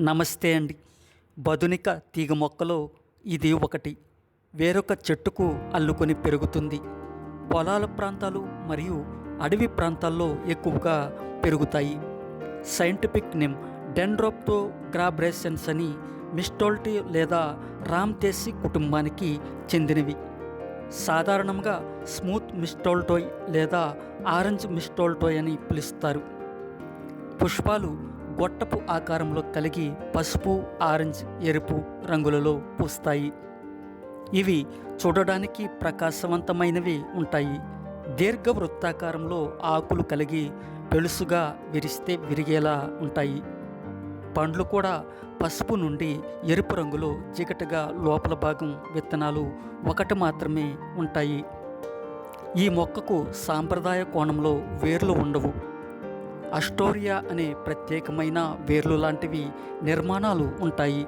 నమస్తే అండి. బదునిక తీగ మొక్కలో ఇది ఒకటి. వేరొక చెట్టుకు అల్లుకొని పెరుగుతుంది. పొలాల ప్రాంతాలు మరియు అడవి ప్రాంతాల్లో ఎక్కువగా పెరుగుతాయి. సైంటిఫిక్ నేమ్ డెండ్రోప్తో గ్రాబ్రేసెన్స్ అని మిస్టోల్టీ లేదా రామ్తేసి కుటుంబానికి చెందినవి. సాధారణంగా స్మూత్ మిస్టోల్టోయ్ లేదా ఆరెంజ్ మిస్టోల్టోయ్ అని పిలుస్తారు. పుష్పాలు గొట్టపు ఆకారంలో కలిగి పసుపు ఆరెంజ్ ఎరుపు రంగులలో పూస్తాయి. ఇవి చూడడానికి ప్రకాశవంతమైనవి ఉంటాయి. దీర్ఘ వృత్తాకారంలో ఆకులు కలిగి పెలుసుగా విరిస్తే విరిగేలా ఉంటాయి. పండ్లు కూడా పసుపు నుండి ఎరుపు రంగులో జిగటగా లోపల భాగం విత్తనాలు ఒకటి మాత్రమే ఉంటాయి. ఈ మొక్కకు సాంప్రదాయ కోణంలో వేర్లు ఉండవు. అస్టోరియా అనే ప్రత్యేకమైన వేర్లు లాంటివి నిర్మాణాలు ఉంటాయి.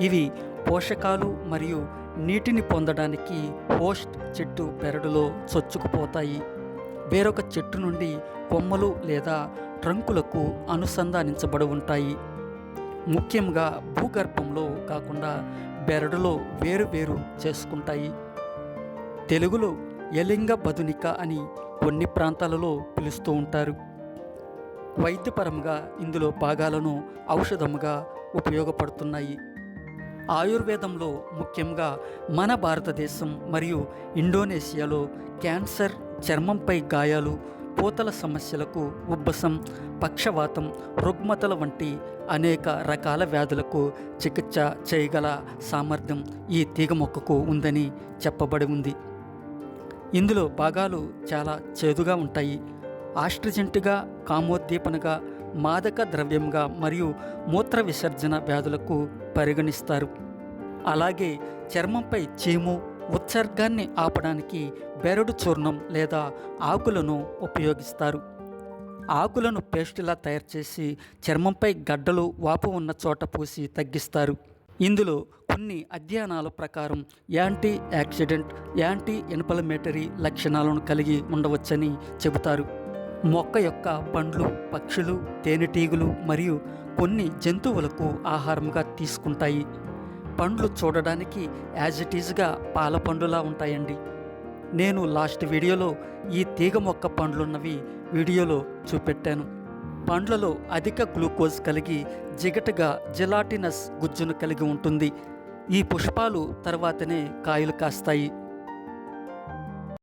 ఇవి పోషకాలు మరియు నీటిని పొందడానికి హోస్ట్ చెట్టు పెరడులో చొచ్చుకుపోతాయి. వేరొక చెట్టు నుండి కొమ్మలు లేదా ట్రంకులకు అనుసంధానించబడి ఉంటాయి. ముఖ్యంగా భూగర్భంలో కాకుండా బెరడులో వేరు వేరు చేసుకుంటాయి. తెలుగులో ఎలింగ బదునిక అని కొన్ని ప్రాంతాలలో పిలుస్తూ ఉంటారు. వైద్యపరంగా ఇందులో భాగాలను ఔషధముగా ఉపయోగపడుతున్నాయి. ఆయుర్వేదంలో ముఖ్యంగా మన భారతదేశం మరియు ఇండోనేషియాలో క్యాన్సర్ చర్మంపై గాయాలు పూతల సమస్యలకు ఉబ్బసం పక్షవాతం రుగ్మతల వంటి అనేక రకాల వ్యాధులకు చికిత్స చేయగల సామర్థ్యం ఈ తీగ మొక్కకు ఉందని చెప్పబడి ఉంది. ఇందులో భాగాలు చాలా చేదుగా ఉంటాయి. ఆస్ట్రిజెంట్గా కామోద్దీపనగా మాదక ద్రవ్యంగా మరియు మూత్ర విసర్జన వ్యాధులకు పరిగణిస్తారు. అలాగే చర్మంపై చీము ఉత్సర్గాన్ని ఆపడానికి బెరడు చూర్ణం లేదా ఆకులను ఉపయోగిస్తారు. ఆకులను పేస్టులా తయారు చేసి చర్మంపై గడ్డలు వాపు ఉన్న చోట పూసి తగ్గిస్తారు. ఇందులో కొన్ని అధ్యయనాల ప్రకారం యాంటీ యాక్సిడెంట్ యాంటీ ఇన్ఫ్లమేటరీ లక్షణాలను కలిగి ఉండవచ్చని చెబుతారు. మొక్క యొక్క పండ్లు పక్షులు తేనెటీగలు మరియు కొన్ని జంతువులకు ఆహారంగా తీసుకుంటాయి. పండ్లు చూడడానికి యాజ్ ఇట్ ఈజ్గా పాల పండులా ఉంటాయండి. నేను లాస్ట్ వీడియోలో ఈ తీగ మొక్క పండ్లున్నవి వీడియోలో చూపెట్టాను. పండ్లలో అధిక గ్లూకోజ్ కలిగి జిగటగా జిలాటినస్ గుజ్జును కలిగి ఉంటుంది. ఈ పుష్పాలు తర్వాతనే కాయలు కాస్తాయి.